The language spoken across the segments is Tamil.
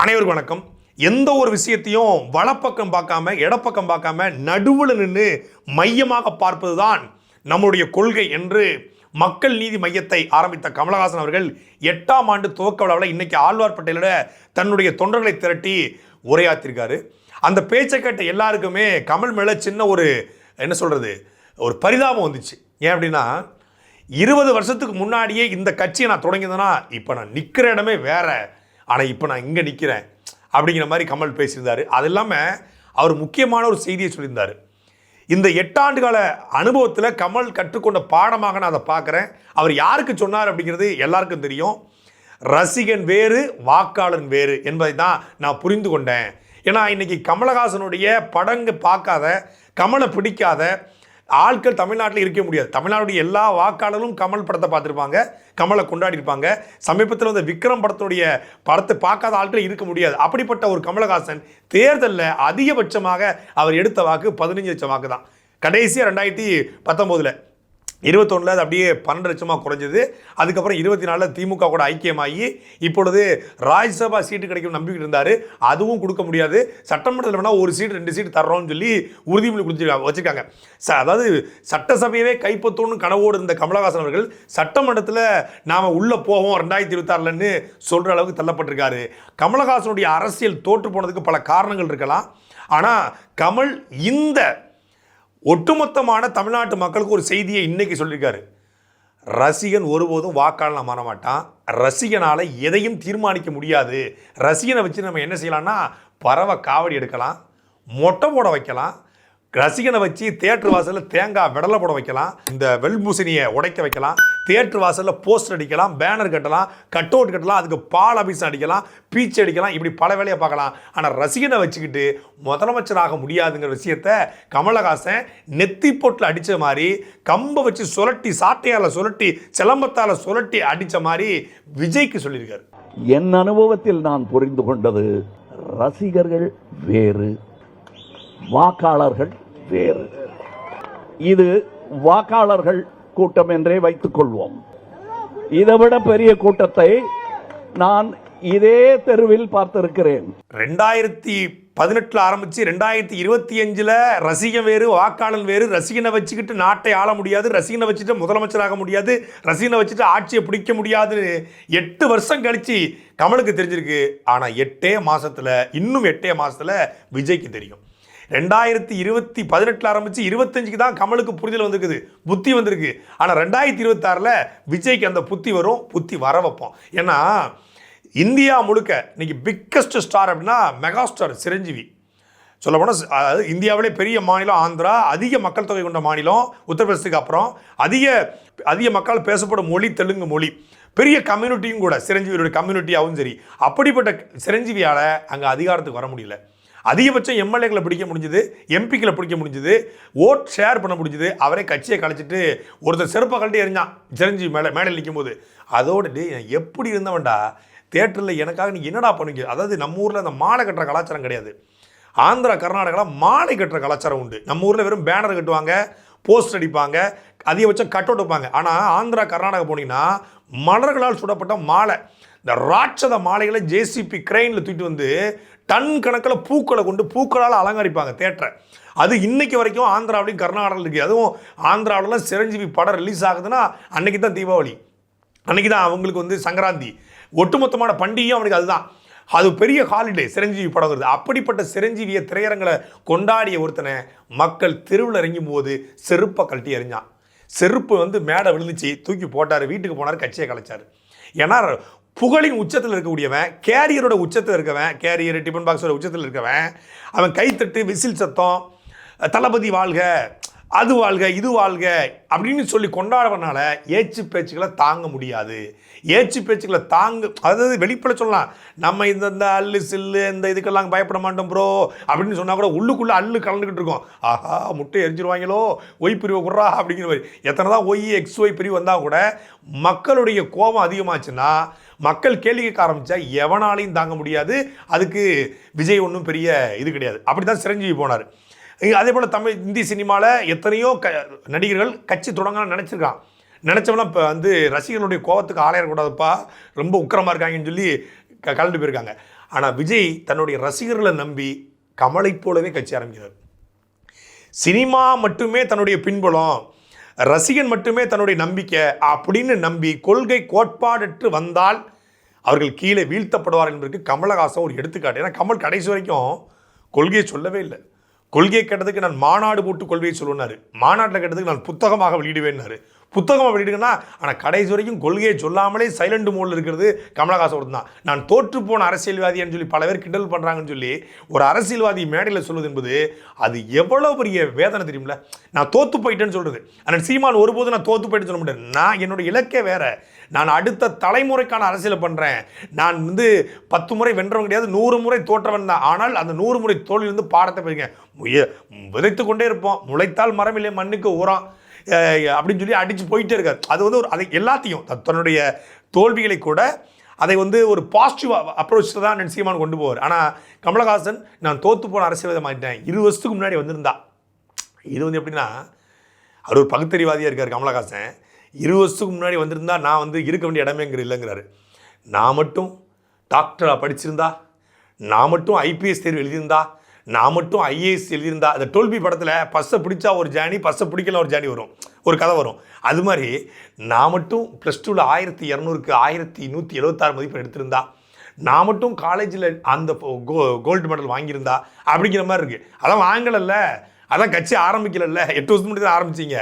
அனைவருக்கும் வணக்கம். எந்த ஒரு விஷயத்தையும் வலப்பக்கம் பார்க்காம இடப்பக்கம் பார்க்காம நடுவில் நின்று மையமாக பார்ப்பது தான் நம்முடைய கொள்கை என்று மக்கள் நீதி மையத்தை ஆரம்பித்த கமலஹாசன் அவர்கள் எட்டாம் ஆண்டு துவக்க விழாவில் இன்னைக்கு ஆழ்வார்பேட்டையில தன்னுடைய தொண்டர்களை திரட்டி உரையாற்றிருக்காரு அந்த பேச்சை கேட்ட எல்லாருக்குமே கமல் மேலே சின்ன ஒரு என்ன சொல்கிறது ஒரு பரிதாபம் வந்துச்சு. ஏன் அப்படின்னா இருபது வருஷத்துக்கு முன்னாடியே இந்த கட்சியை நான் தொடங்கியதுன்னா இப்போ நான் நிற்கிற இடமே வேறு. ஆனால் இப்போ நான் இங்கே நிற்கிறேன் அப்படிங்கிற மாதிரி கமல் பேசியிருந்தார். அது இல்லாமல் அவர் முக்கியமான ஒரு செய்தியை சொல்லியிருந்தார். இந்த எட்டாண்டு கால அனுபவத்தில் கமல் கற்றுக்கொண்ட பாடமாக நான் அதை பார்க்குறேன். அவர் யாருக்கு சொன்னார் அப்படிங்கிறது எல்லாருக்கும் தெரியும். ரசிகன் வேறு வாக்காளன் வேறு என்பதை தான் நான் புரிந்து கொண்டேன். ஏன்னா இன்னைக்கு கமலஹாசனுடைய படங்கு பார்க்காத கமலை பிடிக்காத ஆட்கள் தமிழ்நாட்டில் இருக்க முடியாது. தமிழ்நாடுடைய எல்லா வாக்காளரும் கமல் படத்தை பார்த்துருப்பாங்க. கமலை கொண்டாடி இருப்பாங்க சமீபத்தில் வந்த விக்ரம் படத்துடைய படத்தை பார்க்காத ஆட்கள் இருக்க முடியாது. அப்படிப்பட்ட ஒரு கமலஹாசன் தேர்தலில் அதிகபட்சமாக அவர் எடுத்த வாக்கு பதினஞ்சு லட்சம் வாக்கு தான் கடைசியாக ரெண்டாயிரத்தி பத்தொம்போதில் இருபத்தொன்னில் அது அப்படியே பன்னெண்டு லட்சமாக குறைஞ்சது. அதுக்கப்புறம் இருபத்தி நாலில் திமுக கூட ஐக்கியமாகி இப்பொழுது ராஜ்யசபா சீட்டு கிடைக்கும் நம்பிக்கிட்டு இருந்தார். அதுவும் கொடுக்க முடியாது. சட்டமன்றத்தில் வேணால் ஒரு சீட் ரெண்டு சீட் தர்றோம்னு சொல்லி உறுதிமொழி கொடுத்துருக்காங்க வச்சுருக்காங்க. ச அதாவது சட்டசபையவே கைப்பற்றணும்னு கனவோடு இருந்த கமலஹாசன் அவர்கள் சட்டமன்றத்தில் நாம் உள்ளே போவோம் ரெண்டாயிரத்தி இருபத்தாறுலன்னு சொல்கிற அளவுக்கு தள்ளப்பட்டிருக்காரு. கமலஹாசனுடைய அரசியல் தோற்று போனதுக்கு பல காரணங்கள் இருக்கலாம். ஆனால் கமல் இந்த ஒட்டுமொத்தமான தமிழ்நாட்டு மக்களுக்கு ஒரு செய்தியை இன்னைக்கு சொல்லியிருக்காரு. ரசிகன் ஒருபோதும் வாக்காளன மாறமாட்டான். ரசிகனால் எதையும் தீர்மானிக்க முடியாது. ரசிகனை வச்சு நம்ம என்ன செய்யலாம்னா பறவை காவடி எடுக்கலாம் மொட்டை போட வைக்கலாம் ரசிகனை வச்சு தேட்டர் வாசலில் தேங்காய் விடலை போட வைக்கலாம் இந்த வெள்பூசணியை உடைக்க வைக்கலாம் தேட்டர் வாசலில் போஸ்டர் அடிக்கலாம் பேனர் கட்டலாம் கட் அவுட் கட்டலாம் அதுக்கு பால் அபிஷம் அடிக்கலாம் பீச் அடிக்கலாம் இப்படி பல வேலையை பார்க்கலாம். ஆனால் ரசிகனை வச்சுக்கிட்டு முதலமைச்சராக முடியாதுங்கிற விஷயத்த கமலஹாசன் நெத்தி பொட்டில் அடித்த மாதிரி கம்பை வச்சு சுழட்டி சாட்டையால் சுழட்டி சிலம்பத்தால் சுழட்டி அடித்த மாதிரி விஜய்க்கு சொல்லியிருக்காரு. என் அனுபவத்தில் நான் புரிந்து கொண்டது ரசிகர்கள் வேறு வாக்காளர்கள் வேறு. இது வாக்காளர்கள் கூட்டம் என்றே வைத்துக் கொள்வோம். இதைவிட பெரிய கூட்டத்தை நான் இதே தெருவில் பார்த்திருக்கிறேன். ரெண்டாயிரத்தி பதினெட்டில் ஆரம்பித்து ரெண்டாயிரத்தி இருபத்தி அஞ்சில் ரசிகன் வேறு வாக்காளன் வேறு ரசிகனை வச்சுக்கிட்டு நாட்டை ஆள முடியாது ரசிகனை வச்சுட்டு முதலமைச்சராக முடியாது ரசிகனை வச்சுட்டு ஆட்சியை பிடிக்க முடியாதுன்னு எட்டு வருஷம் கழிச்சு கமலுக்கு தெரிஞ்சிருக்கு. ஆனால் எட்டே மாசத்துல இன்னும் எட்டே மாசத்துல விஜய்க்கு தெரியும். ரெண்டாயிரத்தி இருபத்தி பதினெட்டில் ஆரம்பித்து இருபத்தஞ்சுக்கு தான் கமலுக்கு புரிதல் வந்திருக்குது புத்தி வந்திருக்கு. ஆனால் ரெண்டாயிரத்தி இருபத்தாறில் விஜய்க்கு அந்த புத்தி வரும் புத்தி வர வைப்போம். ஏன்னா இந்தியா முழுக்க இன்னைக்கு பிக்கஸ்ட் ஸ்டார் அப்படின்னா மெகா ஸ்டார் சிரஞ்சீவி. சொல்லப்போனால் அதாவது இந்தியாவிலே பெரிய மாநிலம் ஆந்திரா அதிக மக்கள் தொகை கொண்ட மாநிலம் உத்தரப்பிரதேசத்துக்கு அப்புறம் அதிக அதிக மக்கள் பேசப்படும் மொழி தெலுங்கு மொழி. பெரிய கம்யூனிட்டியும் கூட சிரஞ்சீவியோட கம்யூனிட்டியாகவும் சரி. அப்படிப்பட்ட சிரஞ்சீவியால் அங்கே அதிகாரத்துக்கு வர முடியல. அதிகபட்சம் எம்எல்ஏக்களை பிடிக்க முடிஞ்சுது எம்பிக்களை பிடிக்க முடிஞ்சுது ஓட் ஷேர் பண்ண முடிஞ்சுது அவரே கட்சியை கலைச்சிட்டு ஒருத்தர் செருப்பை கழட்டி எறிஞ்சான் சிரஞ்சீவி மேலே மேடையில் நிற்கும் போது அதோட டே எப்படி இருந்தவன்டா தேட்டரில் எனக்காக நீ என்னடா பண்ணுங்க அதாவது நம்ம ஊரில் அந்த மாலை கட்டுற கலாச்சாரம் கிடையாது. ஆந்திரா கர்நாடகாவில் மாலை கட்டுற கலாச்சாரம் உண்டு. நம்ம ஊரில் வெறும் பேனர் கட்டுவாங்க போஸ்ட் அடிப்பாங்க அதிகபட்சம் கட் அவுட் வைப்பாங்க. ஆனால் ஆந்திரா கர்நாடகா போனீங்கன்னா மலர்களால் சுடப்பட்ட மாலை. இந்த ராட்சத மாலைகளை ஜேசிபி கிரெயினில் தூக்கிட்டு வந்து டன் கணக்கில் பூக்களை கொண்டு பூக்களால் அலங்கரிப்பாங்க தேட்டரை அது இன்னைக்கு வரைக்கும் ஆந்திராவிலையும் கர்நாடகாவில் இருக்குது அதுவும் ஆந்திராவிலலாம் சிரஞ்சீவி படம் ரிலீஸ் ஆகுதுன்னா அன்னைக்கு தான் தீபாவளி. அன்னைக்கு தான் அவங்களுக்கு வந்து சங்கராந்தி. ஒட்டுமொத்தமான பண்டிகையும் அவனுக்கு அதுதான். அது பெரிய ஹாலிடே சிரஞ்சீவி படம் வருது. அப்படிப்பட்ட சிரஞ்சீவியை திரையரங்களை கொண்டாடிய ஒருத்தனை மக்கள் தெருவில் இறங்கும் போது செருப்பை கழட்டி எறிஞ்சான். செருப்பு வந்து மேடை விழுந்துச்சு தூக்கி போட்டார் வீட்டுக்கு போனார் கட்சியை கலைச்சார். ஏன்னா புகழின் உச்சத்தில் இருக்கக்கூடியவன் கேரியரோட உச்சத்தில் இருக்கவன் கேரியர் டிஃபன் பாக்ஸோட உச்சத்தில் இருக்கவன் அவன் கைத்தட்டு விசில் சத்தம் தளபதி வாழ்க அது வாழ்க இது வாழ்க அப்படின்னு சொல்லி கொண்டாடுறதுனால ஏச்சு பேச்சுக்களை தாங்க முடியாது. ஏச்சு பேச்சுக்களை தாங்க அதாவது வெளிப்பட சொல்லலாம். நம்ம இந்த இந்த அல்லு சில்லு இந்த இதுக்கெல்லாம் பயப்பட மாட்டோம் ப்ரோ அப்படின்னு சொன்னால் கூட உள்ளுக்குள்ளே அல்லு கலந்துக்கிட்டு இருக்கோம். ஆஹா முட்டை எரிஞ்சிருவாங்களோ? ஒய் பிரிவு குறா அப்படிங்கிற மாதிரி. எத்தனை தான் ஒய் எக்ஸ் ஒய் பிரிவு வந்தால் கூட மக்களுடைய கோபம் அதிகமாச்சுன்னா மக்கள் கேள்வி கேட்க ஆரம்பித்தா எவனாலையும் தாங்க முடியாது. அதுக்கு விஜய் ஒன்றும் பெரிய இது கிடையாது. அப்படி தான் சிரஞ்சீவி போனார். அதே போல் தமிழ் இந்தி சினிமாவில் எத்தனையோ க நடிகர்கள் கட்சி தொடங்கணும்னு நினச்சிருக்கான். நினச்சவனா இப்போ வந்து ரசிகர்களுடைய கோபத்துக்கு ஆளையிடக்கூடாதுப்பா ரொம்ப உக்கிரமாக இருக்காங்கன்னு சொல்லி க கலந்து போயிருக்காங்க. ஆனால் விஜய் தன்னுடைய ரசிகர்களை நம்பி கமலை போலவே கட்சி ஆரம்பிக்கிறார். சினிமா மட்டுமே தன்னுடைய பின்புலம் ரசிகன் மட்டுமே தன்னுடைய நம்பிக்கை அப்படின்னு நம்பி கொள்கை கோட்பாடற்று வந்தால் அவர்கள் கீழே வீழ்த்தப்படுவார் என்பதற்கு கமலஹாசன் ஒரு எடுத்துக்காட்டு. ஏன்னா கமல் கடைசி வரைக்கும் கொள்கையை சொல்லவே இல்லை. கொள்கையை கேட்டதுக்கு நான் மாநாடு போட்டு கொள்கையை சொல்லுனாரு மாநாட்டில் கேட்டதுக்கு நான் புத்தகமாக வெளியிடுவேன்னாரு. புத்தகமாக வெளியிடுங்கன்னா ஆனால் கடைசி வரைக்கும் கொள்கையை சொல்லாமலே சைலண்ட் மோடில் இருக்கிறது கமலஹாசன் தான். நான் தோற்று போன அரசியல்வாதின்னு சொல்லி பல பேர் கிண்டல் பண்ணுறாங்கன்னு சொல்லி ஒரு அரசியல்வாதி மேடையில் சொல்வது என்பது அது எவ்வளோ பெரிய வேதனை தெரியும்ல? நான் தோற்று போயிட்டேன்னு சொல்கிறது ஆனால் சீமான் ஒருபோது நான் தோற்று போயிட்டேன்னு சொல்ல முடியாது நான் என்னோட இலக்கே வேறு. நான் அடுத்த தலைமுறைக்கான அரசியலை பண்ணுறேன் நான் வந்து பத்து முறை வென்றவன் கிடையாது நூறு முறை தோற்றவன் தான். ஆனால் அந்த நூறு முறை தோல்வியிலிருந்து பாடத்தை போயிருக்கேன் முய விதைத்து கொண்டே இருப்போம். முளைத்தால் மரம் இல்லை மண்ணுக்கு உரம். அப்படின்னு சொல்லி அடித்து போயிட்டே இருக்கார். அது வந்து ஒரு அதை எல்லாத்தையும் த- தன்னுடைய தோல்விகளை கூட அதை வந்து ஒரு பாசிட்டிவ் அப்ரோச்சில் தான் சீமான் கொண்டு போவார். ஆனால் கமலஹாசன் நான் தோற்று போன அரசியல்வாதம் ஆகிட்டேன் இருபது வருஷத்துக்கு முன்னாடி வந்திருந்தா. இது வந்து எப்படின்னா அவர் ஒரு பகுத்தறிவாதியாக இருக்கார் கமலஹாசன். இருபது வருஷத்துக்கு முன்னாடி வந்திருந்தா நான் வந்து இருக்க வேண்டிய இடமேங்கிற இல்லைங்கிறாரு. நான் மட்டும் டாக்டராக படிச்சிருந்தா நான் மட்டும் ஐபிஎஸ் தேர்வு எழுதியிருந்தா நான் மட்டும் ஐஏஎஸ் எழுதியிருந்தா அந்த டோல்பி படத்தில் பஸ்ஸை பிடிச்சா ஒரு ஜேர்னி பஸ்ஸை பிடிக்கல ஒரு ஜேர்னி வரும். ஒரு கதை வரும். அது மாதிரி நான் மட்டும் ப்ளஸ் டூவில் ஆயிரத்தி இரநூறுக்கு ஆயிரத்தி நூற்றி எழுபத்தாறு மதிப்பெண் எடுத்திருந்தா நான் மட்டும் காலேஜில் அந்த கோ கோல்டு மெடல் வாங்கியிருந்தா அப்படிங்கிற மாதிரி இருக்குது அதான் வாங்கலைல்ல. அதான் கட்சி ஆரம்பிக்கலல்ல. எட்டு வருஷத்துக்கு முன்னாடி தான் ஆரம்பிச்சிங்க.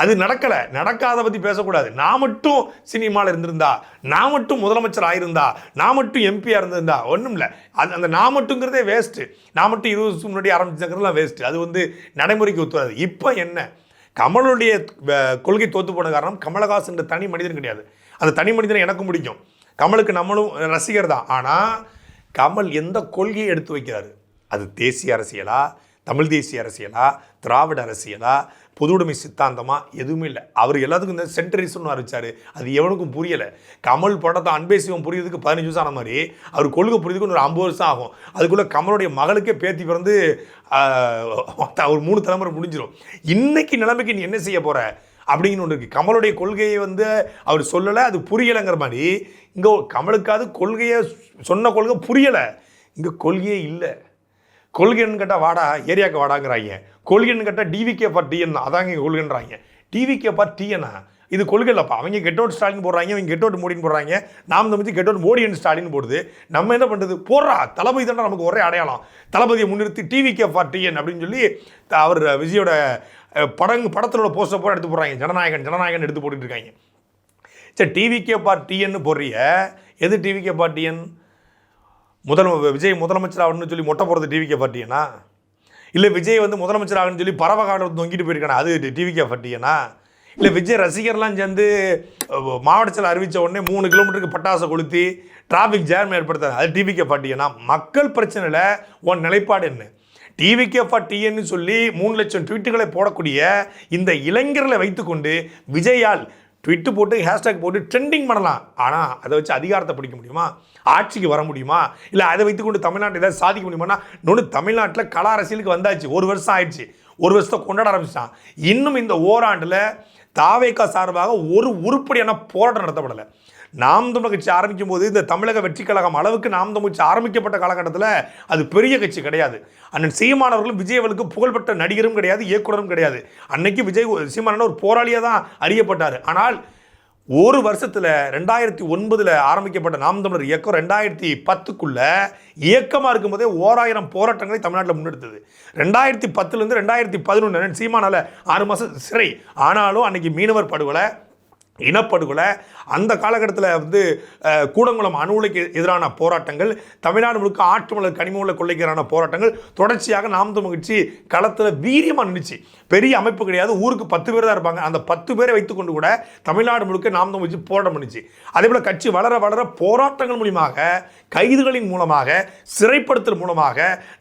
அது நடக்கலை. நடக்காத பற்றி பேசக்கூடாது. நான் மட்டும் சினிமாவில் இருந்திருந்தா நான் மட்டும் முதலமைச்சர் ஆயிருந்தா நான் மட்டும் எம்பியாக இருந்திருந்தா ஒன்றும் இல்லை அது அந்த நான் மட்டுங்கிறதே வேஸ்ட்டு நான் மட்டும் இருபது வருஷம் முன்னாடி ஆரம்பிச்சங்கிறதுலாம் வேஸ்ட்டு அது வந்து நடைமுறைக்கு ஒத்துவாது இப்போ என்ன? கமலுடைய கொள்கை தோத்து போன காரணம் கமலஹாசன் தனி மனிதன் கிடையாது. அந்த தனி மனிதனை எனக்கும் பிடிக்கும். கமலுக்கு நம்மளும் ரசிகர் தான் ஆனால் கமல் எந்த கொள்கையை எடுத்து வைக்கிறாரு? அது தேசிய அரசியலா? தமிழ் தேசிய அரசியலா திராவிட அரசியலா பொதுவுடைமை சித்தாந்தமா? எதுவுமே இல்லை. அவர் எல்லாத்துக்கும் இந்த சென்டரிசம்னு அறிவிச்சார். அது எவனுக்கும் புரியலை. கமல் படத்தை அன்பே சிவம் பதினஞ்சு வருஷம் ஆன மாதிரி அவர் கொள்கை புரியுறதுக்கு ஒரு ஐம்பது வருஷம் ஆகும். அதுக்குள்ளே கமலுடைய மகளுக்கே பேத்தி பிறந்து அவர் ஒரு மூணு தலைமுறை முடிஞ்சிடும் இன்னைக்கு நிலைமைக்கு நீ என்ன செய்ய போகிற அப்படிங்கிற ஒன்று இருக்குது கமலுடைய கொள்கையை வந்து அவர் சொல்லலை அது புரியலைங்கிற மாதிரி. இங்கே கமலுக்காவது கொள்கையை சொன்ன கொள்கை புரியலை. இங்கே கொள்கையே இல்லை. கொள்கைன்னு கேட்டால் வாடா ஏரியாவுக்கு வாடாங்கிறாங்க. கொள்கைன்னு கேட்டால் டிவிகே ஃபார் டிஎன் அதாங்க இங்க கொள்கைன்றாங்க. டிவிகே ஃபார் டிஎன்னா இது கொள்கை இல்லைப்பா. அவங்க கெட் அவுட் ஸ்டாலின் போடுறாங்க அவங்க கெட் அவுட் மோடின்னு போடுறாங்க. நாம் தமிழ்ச்சி கெட் அவுட் மோடி ஸ்டாலின் போடுது. நம்ம என்ன பண்ணுறது போடுறா. தளபதி தானே நமக்கு ஒரே அடையாளம். தளபதியை முன்னிறுத்தி டிவிகே ஃபார் டிஎன் அப்படின்னு சொல்லி அவர் விஜயோட படங்கு படத்தோட போஸ்டர் போட எடுத்து போடுறாங்க. ஜனநாயகன் ஜனநாயகன் எடுத்து போட்டுட்டு இருக்காங்க. சரி டிவிகே பார் டிஎன்னு போடுறிய. எது டிவிகே பார் டிஎன் முதல் விஜய் முதலமைச்சர் ஆகணும்னு சொல்லி மொட்டை போகிறது டிவிகே பார்ட்டியனா இல்லை விஜய் வந்து முதலமைச்சர் ஆகணும்னு சொல்லி பறவை காடு தொங்கிட்டு போயிருக்கானா? அது டிவிகே பார்ட்டியனா இல்லை விஜய் ரசிகர்லாம் சேர்ந்து மாவட்டத்தில் அறிவித்த உடனே மூணு கிலோமீட்டருக்கு பட்டாசை கொளுத்தி டிராஃபிக் ஜாம் ஏற்படுத்தாது அது டிவிகே பார்ட்டியனா மக்கள் பிரச்சனையில் உன் நிலைப்பாடு என்ன? டிவிகே ஃபார் டிஎன்னு சொல்லி மூணு லட்சம் ட்வீட்டுகளை போடக்கூடிய இந்த இளைஞர்களை வைத்துக்கொண்டு விஜயால் ட்விட்டு போட்டு ஹேஷ்டேக் போட்டு ட்ரெண்டிங் பண்ணலாம். ஆனால் அதை வச்சு அதிகாரத்தை பிடிக்க முடியுமா? ஆட்சிக்கு வர முடியுமா? இல்லை அதை வைத்துக்கொண்டு தமிழ்நாட்டில் ஏதாவது சாதிக்க முடியுமானா இன்னொன்று தமிழ்நாட்டில் கலா அரசியலுக்கு வந்தாச்சு. ஒரு வருஷம் ஆயிடுச்சு. ஒரு வருஷத்தை கொண்டாட ஆரம்பிச்சிட்டான். இன்னும் இந்த ஓராண்டில் தாவேக்கா சார்பாக ஒரு உருப்படியான போராட்டம் நடத்தப்படலை. நாம் தமிழ் கட்சி ஆரம்பிக்கும் போது இந்த தமிழக வெற்றி கழகம் அளவுக்கு நாம் தமிழ் கட்சி ஆரம்பிக்கப்பட்ட காலகட்டத்தில் அது பெரிய கட்சி கிடையாது. அண்ணன் சீமானவர்களும் விஜய் புகழ்பெற்ற நடிகரும் கிடையாது இயக்குனரும் கிடையாது. அன்னைக்கு விஜய் சீமானன் ஒரு போராளியாக தான் அறியப்பட்டார். ஆனால் ஒரு வருஷத்தில் ரெண்டாயிரத்தி ஒன்பதில் ஆரம்பிக்கப்பட்ட நாம் தமிழர் இயக்கம் ரெண்டாயிரத்தி பத்துக்குள்ளே இயக்கமாக இருக்கும்போதே ஓராயிரம் போராட்டங்களை தமிழ்நாட்டில் முன்னெடுத்தது. ரெண்டாயிரத்தி பத்துலேருந்து ரெண்டாயிரத்தி பதினொன்று சீமானால் ஆறு மாதம் சிறை. ஆனாலும் அன்னைக்கு மீனவர் படுகொலை இனப்படுகொலை அந்த காலகட்டத்தில் வந்து கூடங்குளம் அணு உலைக்கு எதிரான போராட்டங்கள் தமிழ்நாடு முழுக்க ஆற்று மலர் கனிம உள்ள கொள்ளைக்கு எதிரான போராட்டங்கள் தொடர்ச்சியாக நாம் தமிழ் களத்தில் வீரியமாக நின்றுச்சு பெரிய அமைப்பு கிடையாது ஊருக்கு பத்து பேர் தான் இருப்பாங்க. அந்த பத்து பேரை வைத்துக்கொண்டு கூட தமிழ்நாடு முழுக்க நாம் தமிழ் போராட்டம் பண்ணிச்சு. அதே போல் கட்சி வளர வளர போராட்டங்கள் மூலியமாக கைதுகளின் மூலமாக சிறைப்படுத்தல் மூலமாக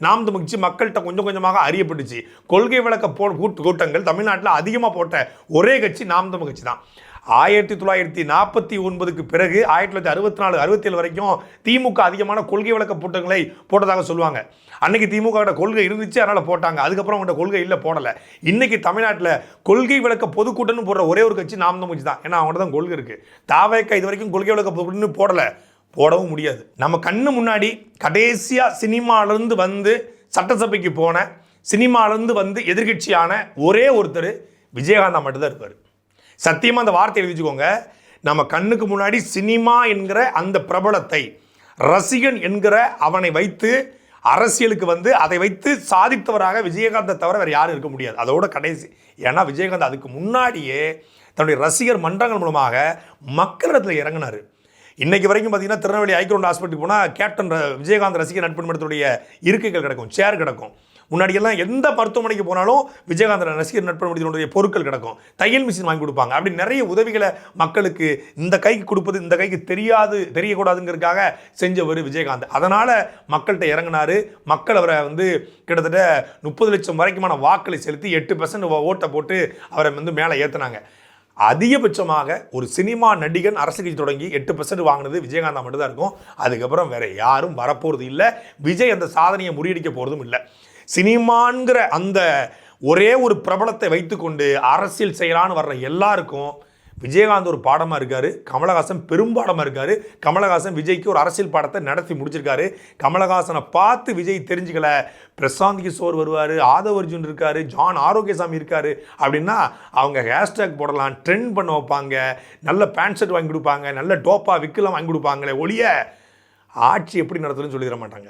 நாம் தமிழ் மக்கள்கிட்ட கொஞ்சம் கொஞ்சமாக அறியப்பட்டுச்சு. கொள்கை விளக்க போ கூட்டு கூட்டங்கள் தமிழ்நாட்டில் அதிகமாக போட்ட ஒரே கட்சி நாம் தமிழ் கட்சி தான். ஆயிரத்தி தொள்ளாயிரத்தி நாற்பத்தி ஒன்பதுக்கு பிறகு ஆயிரத்தி தொள்ளாயிரத்தி அறுபத்தி நாலு அறுபத்தேழு வரைக்கும் திமுக அதிகமான கொள்கை விளக்க கூட்டங்களை போட்டதாக சொல்லுவாங்க. அன்னைக்கு திமுக கொள்கை இருந்துச்சு அதனால் போட்டாங்க. அதுக்கப்புறம் அவங்கள்ட்ட கொள்கை இல்லை போடலை. இன்னைக்கு தமிழ்நாட்டில் கொள்கை விளக்க பொதுக்கூட்டம்னு போடுற ஒரே ஒரு கட்சி நாம் தான் தான். ஏன்னா அவங்கள்ட்ட தான் கொள்கை இருக்குது தாவேக்கா இது வரைக்கும் கொள்கை விளக்க பொதுக்கூட்டம்னு போடலை. போடவும் முடியாது. நம்ம கண்ணு முன்னாடி கடைசியாக சினிமாலேருந்து வந்து சட்டசபைக்கு போன சினிமாலேருந்து வந்து எதிர்க்கட்சியான ஒரே ஒருத்தர் விஜயகாந்தா மட்டும்தான் இருப்பார். சத்தியமாக அந்த வார்த்தை எழுதிச்சுக்கோங்க நம்ம கண்ணுக்கு முன்னாடி சினிமா என்கிற அந்த பிரபலத்தை ரசிகன் என்கிற அவனை வைத்து அரசியலுக்கு வந்து அதை வைத்து சாதித்தவராக விஜயகாந்தை தவிர வேறு யாரும் இருக்க முடியாது. அதோட கடைசி ஏன்னா விஜயகாந்த் அதுக்கு முன்னாடியே தன்னுடைய ரசிகர் மன்றங்கள் மூலமாக மக்களிடத்தில் இறங்கினார். இன்னைக்கு வரைக்கும் பார்த்தீங்கன்னா திருநெல்வேலி ஐக்ரௌண்ட் ஹாஸ்பிட்டலுக்கு போனால் கேப்டன் விஜயகாந்த் ரசிகர் நட்பு மன்றத்துடைய இருக்கைகள் கிடக்கும் சேர் கிடக்கும். முன்னாடியெல்லாம் எந்த மருத்துவமனைக்கு போனாலும் விஜயகாந்த் ரசிகர் நட்பு பொருட்கள் கிடக்கும். தையல் மிஷின் வாங்கி கொடுப்பாங்க. அப்படி நிறைய உதவிகளை மக்களுக்கு இந்த கைக்கு கொடுப்பது இந்த கைக்கு தெரியாது தெரியக்கூடாதுங்கிறதுக்காக செஞ்சவர் விஜயகாந்த். அதனால் மக்கள்கிட்ட இறங்கினார். மக்கள் அவரை வந்து கிட்டத்தட்ட முப்பது லட்சம் வரைக்குமான வாக்களை செலுத்தி எட்டு பர்சன்ட் ஓட்டை போட்டு அவரை வந்து மேலே ஏற்றுனாங்க அதிகபட்சமாக ஒரு சினிமா நடிகன் அரசு கட்சி தொடங்கி எட்டு பர்சன்ட் வாங்கினது விஜயகாந்தா மட்டும் தான் இருக்கும். அதுக்கப்புறம் வேற யாரும் வரப்போகிறது இல்லை. விஜய் அந்த சாதனையை முறியடிக்க போகிறதும் இல்லை. சினிமாங்கிற அந்த ஒரே ஒரு பிரபலத்தை வைத்துக்கொண்டு அரசியல் செய்யலான்னு வர்ற எல்லாருக்கும் விஜயகாந்த் ஒரு பாடமாக இருக்கார் கமலஹாசன் பெரும்பாடமாக இருக்கார் கமலஹாசன் விஜய்க்கு ஒரு அரசியல் பாடத்தை நடத்தி முடிச்சிருக்காரு. கமலஹாசனை பார்த்து விஜய் தெரிஞ்சுக்கல பிரசாந்த் கிஷோர் வருவார் ஆதவ் அர்ஜுன் இருக்கார் ஜான் ஆரோக்கியசாமி இருக்கார் அப்படின்னா அவங்க ஹேஷ்டேக் போடலாம் ட்ரெண்ட் பண்ண வைப்பாங்க நல்ல பேண்ட் ஷர்ட் வாங்கி கொடுப்பாங்க நல்ல டோப்பா விக்கெல்லாம் வாங்கி கொடுப்பாங்களே ஒழிய ஆட்சி எப்படி நடத்தணும்னு சொல்லிட மாட்டாங்க.